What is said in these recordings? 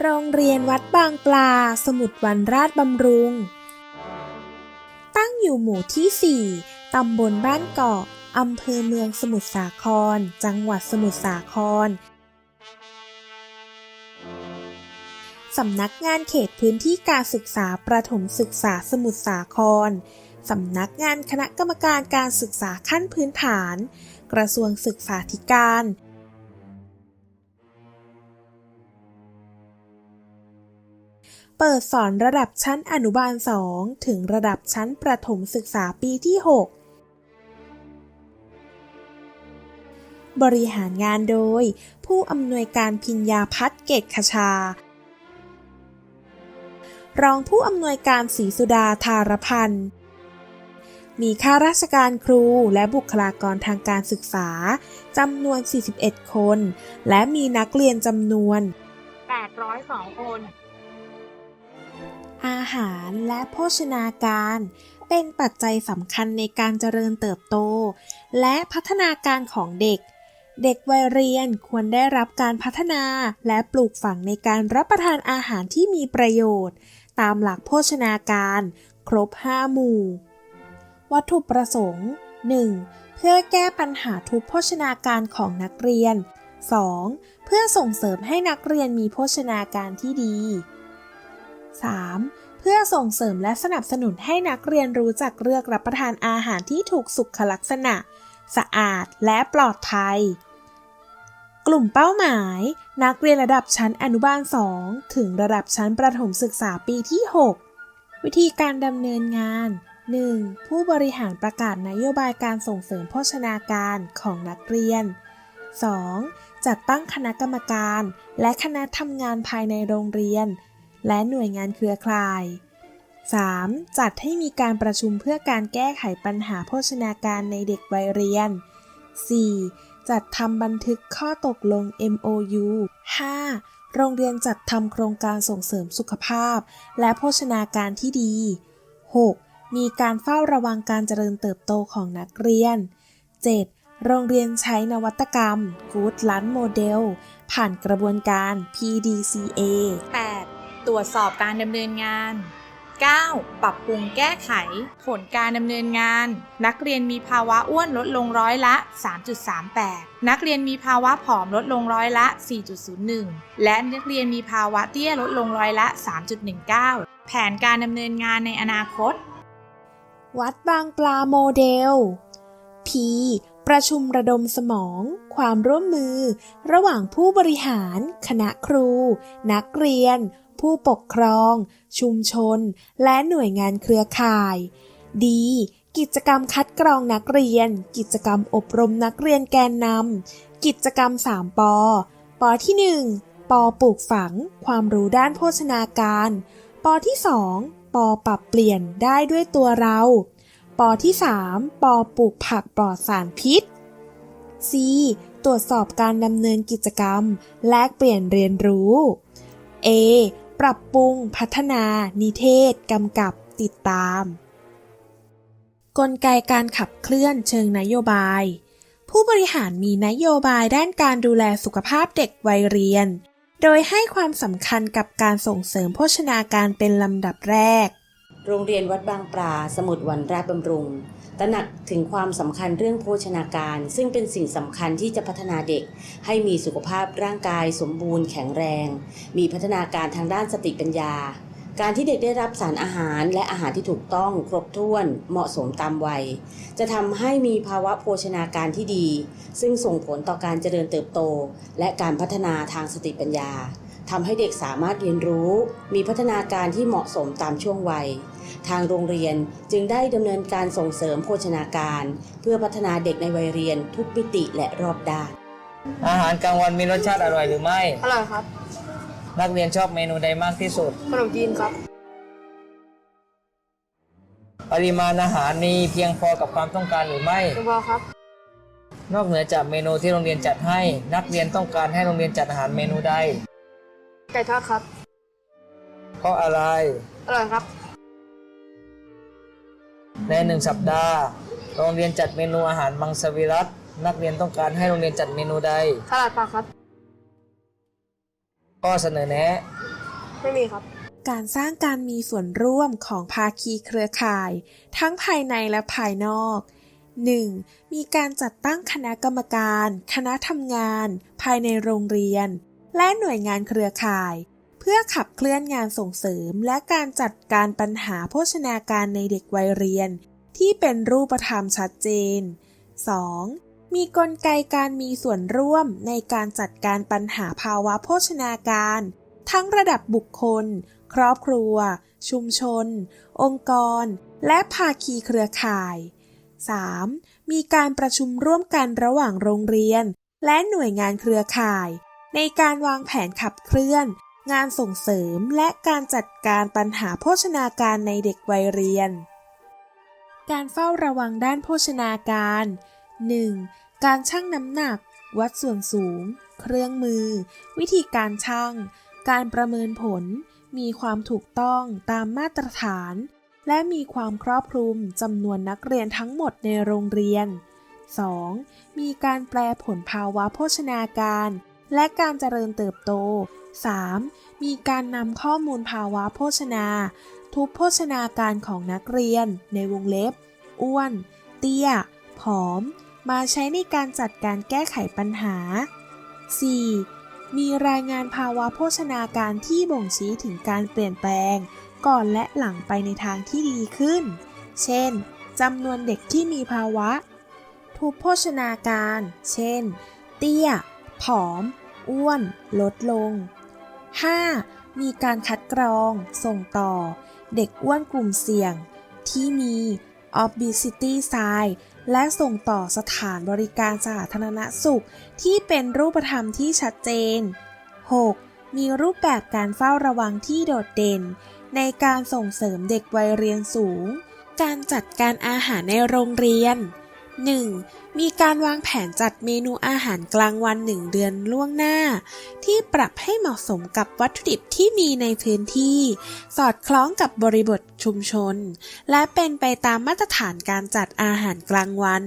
โรงเรียนวัดบางปลา สมุทรวันราชบำรุง ตั้งอยู่หมู่ที่ 4 ตำบลบ้านเกาะ อำเภอเมืองสมุทรสาคร จังหวัดสมุทรสาคร สำนักงานเขตพื้นที่การศึกษาประถมศึกษาสมุทรสาคร สำนักงานคณะกรรมการการศึกษาขั้นพื้นฐาน กระทรวงศึกษาธิการ เปิดสอนระดับชั้นอนุบาล 2 ถึงระดับชั้นประถมศึกษาปีที่ 6 บริหารงานโดย ผู้อำนวยการพิญญาพัฒน์เกตขชารองผู้อำนวยการศรีสุดาธารพันธ์ มีข้าราชการครูและบุคลากรทางการศึกษาจำนวน 41 คน และมีนักเรียนจำนวน 802 คน อาหารและโภชนาการเป็นปัจจัยสำคัญในการเจริญเติบโต และพัฒนาการของเด็ก เด็กวัยเรียนควรได้รับการพัฒนาและปลูกฝังในการรับประทานอาหารที่มีประโยชน์ ตามหลักโภชนาการ ครบ 5 หมู่ วัตถุประสงค์ 1. เพื่อแก้ปัญหาทุกโภชนาการของนักเรียน 2. เพื่อส่งเสริมให้นักเรียนมีโภชนาการที่ดี 3. เพื่อส่งเสริมและสนับสนุนให้นักเรียนรู้จักเลือกรับประทานอาหารที่ถูกสุขลักษณะ สะอาดและปลอดภัย กลุ่มเป้าหมาย นักเรียนระดับชั้นอนุบาล 2 ถึงระดับชั้นประถมศึกษาปีที่ 6 วิธีการดำเนินงาน 1. ผู้บริหารประกาศนโยบายการส่งเสริมโภชนาการของนักเรียน 2. จัดตั้งคณะกรรมการ และคณะทำงานภายในโรงเรียน และหน่วยงานเครือข่าย 3. จัดให้มีการประชุมเพื่อการแก้ไขปัญหาโภชนาการในเด็กวัยเรียน 4. จัดทำบันทึกข้อตกลง MOU 5. โรงเรียนจัดทำโครงการส่งเสริมสุขภาพ และโภชนาการที่ดี 6. มีการเฝ้าระวังการเจริญเติบโตของนักเรียน 7. โรงเรียนใช้นวัตกรรม Good Lunch Model ผ่านกระบวนการ PDCA 8. ตรวจสอบการดำเนินงาน 9. ปรับปรุงแก้ไข ผลการดำเนินงาน นักเรียนมีภาวะอ้วนลดลงร้อยละ 3.38 นักเรียนมีภาวะผอมลดลงร้อยละ 4.01 และนักเรียนมีภาวะเตี้ยลดลงร้อยละ 3.19 แผนการดำเนินงานในอนาคต วัดบางปลาโมเดล P ประชุมระดมสมอง ความร่วมมือ ระหว่างผู้บริหาร คณะครู นักเรียน ผู้ปกครอง ชุมชน และหน่วยงานเครือข่าย D กิจกรรมคัดกรองนักเรียน กิจกรรมอบรมนักเรียนแกนนำกิจกรรม 3 ปอ ปอที่ 1 ปอปลูกฝัง ความรู้ด้านโภชนาการ ปอที่ 2 ปอปรับเปลี่ยนได้ด้วยตัวเรา ปอที่ 3 ปอปลูกผักปลอดสารพิษ C ตรวจสอบการดำเนินกิจกรรม แลกเปลี่ยนเรียนรู้ A ปรับปรุง พัฒนา นิเทศ กำกับ ติดตาม กลไกการขับเคลื่อนเชิงนโยบาย ผู้บริหารมีนโยบายด้านการดูแลสุขภาพเด็กวัยเรียน โดยให้ความสำคัญกับการส่งเสริมโภชนาการเป็นลำดับแรก โรงเรียนวัดบางปลาสมุทรวันราชบำรุง ตระหนักถึงความสำคัญเรื่องโภชนาการ ซึ่งเป็นสิ่งสำคัญที่จะพัฒนาเด็ก ให้มีสุขภาพร่างกายสมบูรณ์แข็งแรง มีพัฒนาการทางด้านสติปัญญา การที่เด็กได้รับสารอาหารและอาหารที่ถูกต้องครบถ้วนเหมาะสมตามวัย จะทำให้มีภาวะโภชนาการที่ดี ซึ่งส่งผลต่อการเจริญเติบโต และการพัฒนาทางสติปัญญาทำให้เด็กสามารถเรียนรู้ มีพัฒนาการที่เหมาะสมตามช่วงวัย ทางโรงเรียนจึงได้ดำเนินการส่งเสริมโภชนาการ เพื่อพัฒนาเด็กในวัยเรียนทุกมิติและรอบด้านอาหารกลางวันมีรสชาติอร่อยหรือไม่ อร่อยครับ นักเรียนชอบเมนูใดมากที่สุด ขนมจีนครับ ปริมาณอาหารมีเพียงพอกับความต้องการหรือไม่ เพียงพอครับ นอกเหนือจากเมนูที่โรงเรียนจัดให้ นักเรียนต้องการให้โรงเรียนจัดอาหารเมนูใด ไก่ทอดครับ เพราะอะไร อร่อยครับ ในหนึ่งสัปดาห์ โรงเรียนจัดเมนูอาหารมังสวิรัตนักเรียนต้องการให้โรงเรียนจัดเมนูใด สลัดผักครับ ข้อเสนอแนะ ไม่มีครับ การสร้างการมีส่วนร่วมของภาคีเครือข่าย ทั้งภายในและภายนอก 1. มีการจัดตั้งคณะกรรมการ คณะทำงาน ภายในโรงเรียน และหน่วยงานเครือข่าย เพื่อขับเคลื่อนงานส่งเสริม และการจัดการปัญหาโภชนาการในเด็กวัยเรียน ที่เป็นรูปธรรมชัดเจน 2. มีกลไกการมีส่วนร่วมในการจัดการปัญหาภาวะโภชนาการ ทั้งระดับบุคคล ครอบครัว ชุมชน องค์กร และภาคีเครือข่าย 3. มีการประชุมร่วมกันระหว่างโรงเรียน และหน่วยงานเครือข่าย ในการวางแผนขับเคลื่อน งานส่งเสริมและการจัดการปัญหาโภชนาการในเด็กวัยเรียน การเฝ้าระวังด้านโภชนาการ 1. การชั่งน้ำหนัก วัดส่วนสูง เครื่องมือ วิธีการชั่ง การประเมินผล มีความถูกต้องตามมาตรฐาน และมีความครอบคลุมจำนวนนักเรียนทั้งหมดในโรงเรียน 2. มีการแปลผลภาวะโภชนาการ และการเจริญเติบโต 3. มีการนำข้อมูลภาวะโภชนา ทุกโภชนาการของนักเรียนในวงเล็บ อ้วน เตี้ย ผอม มาใช้ในการจัดการแก้ไขปัญหา 4. มีรายงานภาวะโภชนาการที่บ่งชี้ถึงการเปลี่ยนแปลง ก่อนและหลังไปในทางที่ดีขึ้น เช่นจำนวนเด็กที่มีภาวะ ทุพโภชนาการ เช่น เตี้ย ผอม อ้วน ลดลง 5. มีการคัดกรอง ส่งต่อ เด็กอ้วนกลุ่มเสี่ยง ที่มี obesity sign และส่งต่อสถานบริการสาธารณสุขที่เป็นรูปธรรมที่ชัดเจน 6. มีรูปแบบการเฝ้าระวังที่โดดเด่น ในการส่งเสริมเด็กวัยเรียนสูง การจัดการอาหารในโรงเรียน 1. มีการวางแผนจัดเมนูอาหารกลางวัน 1 เดือนล่วงหน้า ที่ปรับให้เหมาะสมกับวัตถุดิบที่มีในพื้นที่ สอดคล้องกับบริบทชุมชน และเป็นไปตามมาตรฐานการจัดอาหารกลางวัน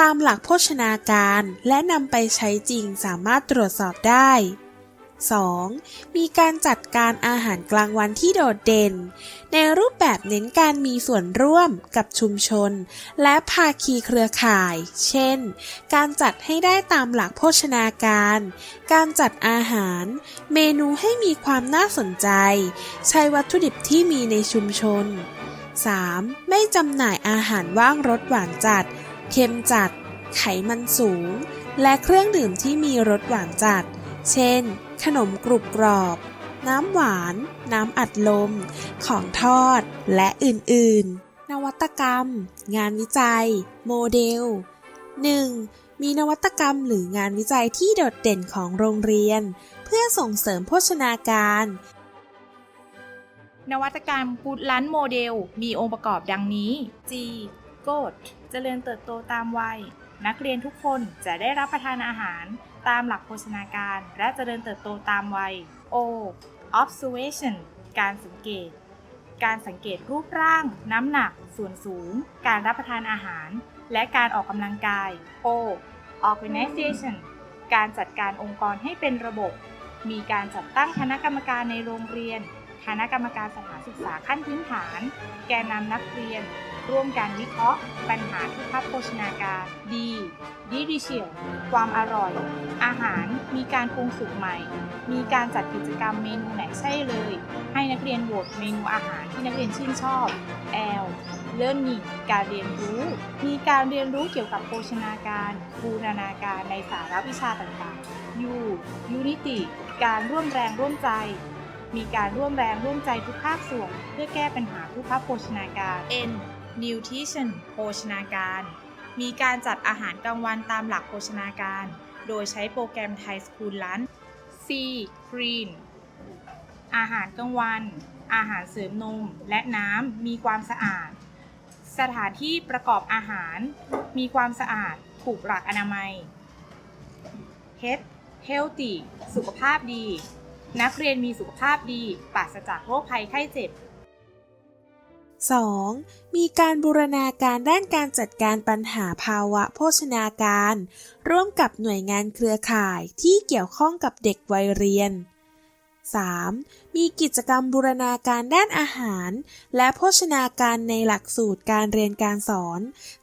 ตามหลักโภชนาการ และนำไปใช้จริงสามารถตรวจสอบได้ 2. มีการจัดการอาหารกลางวันที่โดดเด่น ในรูปแบบเน้นการมีส่วนร่วมกับชุมชน และภาคีเครือข่าย เช่น การจัดให้ได้ตามหลักโภชนาการ การจัดอาหาร เมนูให้มีความน่าสนใจ ใช้วัตถุดิบที่มีในชุมชน 3. ไม่จำหน่ายอาหารว่างรสหวานจัด เค็มจัด ไขมันสูง และเครื่องดื่มที่มีรสหวานจัด เช่น ขนมกรุบกรอบ น้ำหวาน น้ำอัดลม ของทอด และอื่น ๆ นวัตกรรม งานวิจัย โมเดล 1. มีนวัตกรรมหรืองานวิจัยที่โดดเด่นของโรงเรียน เพื่อส่งเสริมโภชนาการ นวัตกรรมกูดลันโมเดล มีองค์ประกอบดังนี้ G Growth เจริญเติบโตตามวัย นักเรียนทุกคนจะได้รับประทานอาหาร ตามหลักโภชนาการ และเจริญเติบโตตามวัย O Observation การสังเกต การสังเกตรูปร่าง น้ำหนัก ส่วนสูง การรับประทานอาหาร และการออกกำลังกาย O Organization การจัดการองค์กรให้เป็นระบบ มีการจัดตั้งคณะกรรมการในโรงเรียน คณะกรรมการสถานศึกษาขั้นพื้นฐาน แกนนำนักเรียน ร่วมการวิเคราะห์ ปัญหาทุพพโภชนาการ D Delicious ความอร่อย อาหารมีการปรุงสุกใหม่ มีการจัดกิจกรรมเมนูไหนใช่เลย ให้นักเรียนโหวตเมนูอาหารที่นักเรียนชื่นชอบ L Learning การเรียนรู้ มีการเรียนรู้เกี่ยวกับโภชนาการ บูรณาการในสาระวิชาต่างๆ U Unity การร่วมแรงร่วมใจ มีการร่วมแรงร่วมใจทุกภาคส่วน เพื่อแก้ปัญหาทุกภาคโภชนาการ N Nutrition โภชนาการ มีการจัดอาหารกลางวันตามหลักโภชนาการ โดยใช้โปรแกรมไทยสคูลลัน C Green อาหารกลางวัน อาหารเสริมนม และน้ำมีความสะอาด สถานที่ประกอบอาหาร มีความสะอาดถูกหลักอนามัย H Healthy สุขภาพดี นักเรียนมีสุขภาพดีปราศจากโรคภัยไข้เจ็บ 2. มีการบูรณาการด้านการจัดการปัญหาภาวะโภชนาการ ร่วมกับหน่วยงานเครือข่ายที่เกี่ยวข้องกับเด็กวัยเรียน 3. มีกิจกรรมบูรณาการด้านอาหาร และโภชนาการในหลักสูตรการเรียนการสอน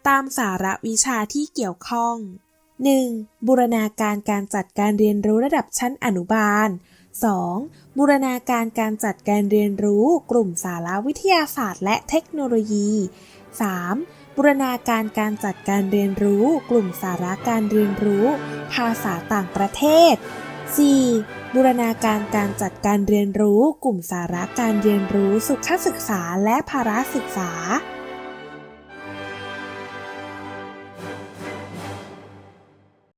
ตามสาระวิชาที่เกี่ยวข้อง 1. บูรณาการการจัดการเรียนรู้ระดับชั้นอนุบาล 2. บูรณาการการจัดการเรียนรู้ กลุ่มสารวิทยาศาสตร์และเทคโนโลยี 3. บูรณาการการจัดการเรียนรู้ กลุ่มสาระการเรียนรู้ ภาษาต่างประเทศ 4. บูรณาการการจัดการเรียนรู้ กลุ่มสาระการเรียนรู้ สุขศึกษาและภาระศึกษา